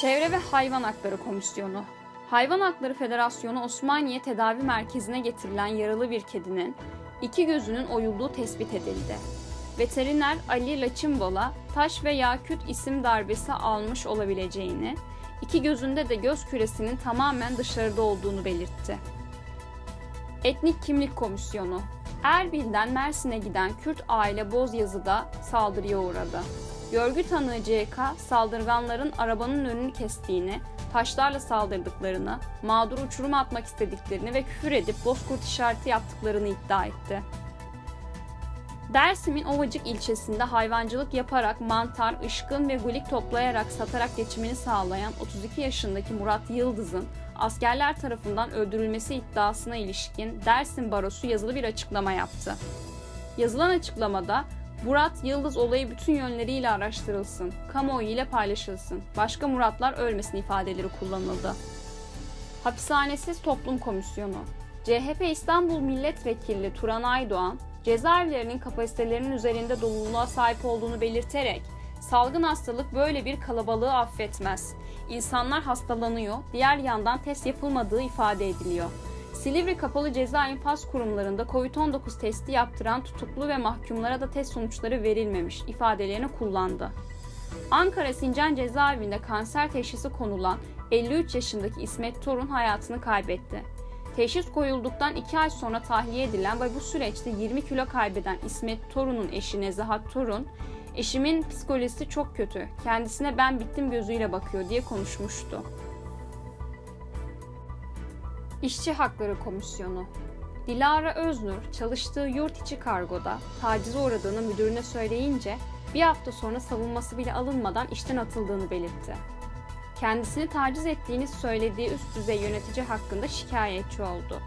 Çevre ve Hayvan Hakları Komisyonu Hayvan Hakları Federasyonu Osmaniye Tedavi Merkezi'ne getirilen yaralı bir kedinin iki gözünün oyulduğu tespit edildi. Veteriner Ali Laçimbola taş ve yaküt isim darbesi almış olabileceğini, iki gözünde de göz küresinin tamamen dışarıda olduğunu belirtti. Etnik Kimlik Komisyonu Erbil'den Mersin'e giden Kürt aile Bozyazı'da saldırıya uğradı. Görgü tanığı CK saldırganların arabanın önünü kestiğini, taşlarla saldırdıklarını, mağduru uçuruma atmak istediklerini ve küfür edip bozkurt işareti yaptıklarını iddia etti. Dersim'in Ovacık ilçesinde hayvancılık yaparak mantar, ışkın ve gulik toplayarak satarak geçimini sağlayan 32 yaşındaki Murat Yıldız'ın askerler tarafından öldürülmesi iddiasına ilişkin Dersim Barosu yazılı bir açıklama yaptı. Yazılan açıklamada Murat Yıldız olayı bütün yönleriyle araştırılsın, kamuoyu ile paylaşılsın, başka Muratlar ölmesin ifadeleri kullanıldı. Hapishanesiz Toplum Komisyonu CHP İstanbul Milletvekili Turan Aydoğan, cezaevlerinin kapasitelerinin üzerinde doluluğa sahip olduğunu belirterek, salgın hastalık böyle bir kalabalığı affetmez. İnsanlar hastalanıyor, diğer yandan test yapılmadığı ifade ediliyor. Silivri Kapalı Ceza İnfaz Kurumlarında COVID-19 testi yaptıran tutuklu ve mahkumlara da test sonuçları verilmemiş ifadelerini kullandı. Ankara Sincan Cezaevinde kanser teşhisi konulan 53 yaşındaki İsmet Torun hayatını kaybetti. Teşhis koyulduktan 2 ay sonra tahliye edilen ve bu süreçte 20 kilo kaybeden İsmet Torun'un eşi Nezahat Torun, eşimin psikolojisi çok kötü, kendisine ben bittim gözüyle bakıyor diye konuşmuştu. İşçi Hakları Komisyonu Dilara Öznur çalıştığı yurt içi kargoda tacize uğradığını müdürüne söyleyince bir hafta sonra savunması bile alınmadan işten atıldığını belirtti. Kendisini taciz ettiğini söylediği üst düzey yönetici hakkında şikayetçi oldu.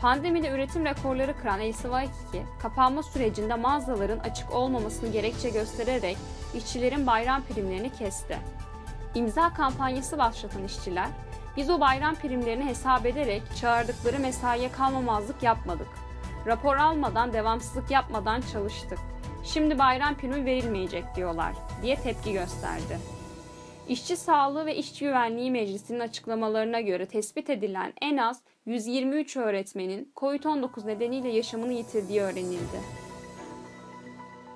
Pandemide üretim rekorları kıran LCY2, kapanma sürecinde mağazaların açık olmamasını gerekçe göstererek işçilerin bayram primlerini kesti. İmza kampanyası başlatan işçiler, biz o bayram primlerini hesap ederek çağırdıkları mesaiye kalmamazlık yapmadık. Rapor almadan, devamsızlık yapmadan çalıştık. Şimdi bayram primi verilmeyecek diyorlar diye tepki gösterdi. İşçi Sağlığı ve İş Güvenliği Meclisi'nin açıklamalarına göre tespit edilen en az 123 öğretmenin COVID-19 nedeniyle yaşamını yitirdiği öğrenildi.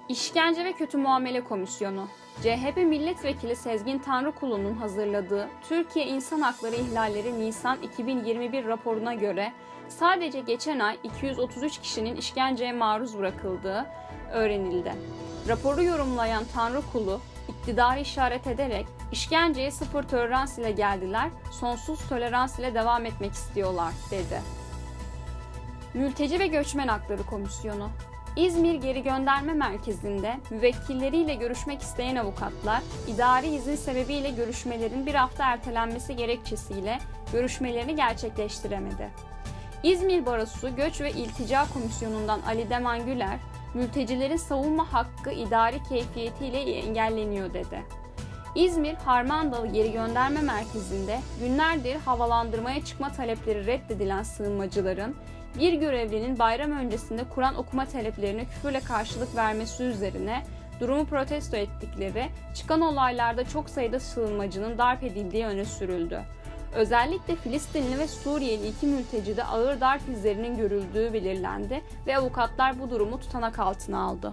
İşkence ve Kötü Muamele Komisyonu CHP Milletvekili Sezgin Tanrıkulu'nun hazırladığı Türkiye İnsan Hakları İhlalleri Nisan 2021 raporuna göre sadece geçen ay 233 kişinin işkenceye maruz bırakıldığı öğrenildi. Raporu yorumlayan Tanrıkulu, iktidarı işaret ederek işkenceye sıfır tolerans ile geldiler, sonsuz tolerans ile devam etmek istiyorlar dedi. Mülteci ve Göçmen Hakları Komisyonu İzmir Geri Gönderme Merkezi'nde müvekkilleriyle görüşmek isteyen avukatlar, idari izin sebebiyle görüşmelerin bir hafta ertelenmesi gerekçesiyle görüşmelerini gerçekleştiremedi. İzmir Barosu Göç ve İltica Komisyonu'ndan Ali Deman Güler, mültecilerin savunma hakkı idari keyfiyetiyle engelleniyor dedi. İzmir Harmandalı Geri Gönderme Merkezi'nde günlerdir havalandırmaya çıkma talepleri reddedilen sığınmacıların bir görevlinin bayram öncesinde Kur'an okuma taleplerine küfürle karşılık vermesi üzerine durumu protesto ettikleri, çıkan olaylarda çok sayıda sığınmacının darp edildiği öne sürüldü. Özellikle Filistinli ve Suriyeli iki mültecide ağır darp izlerinin görüldüğü belirlendi ve avukatlar bu durumu tutanak altına aldı.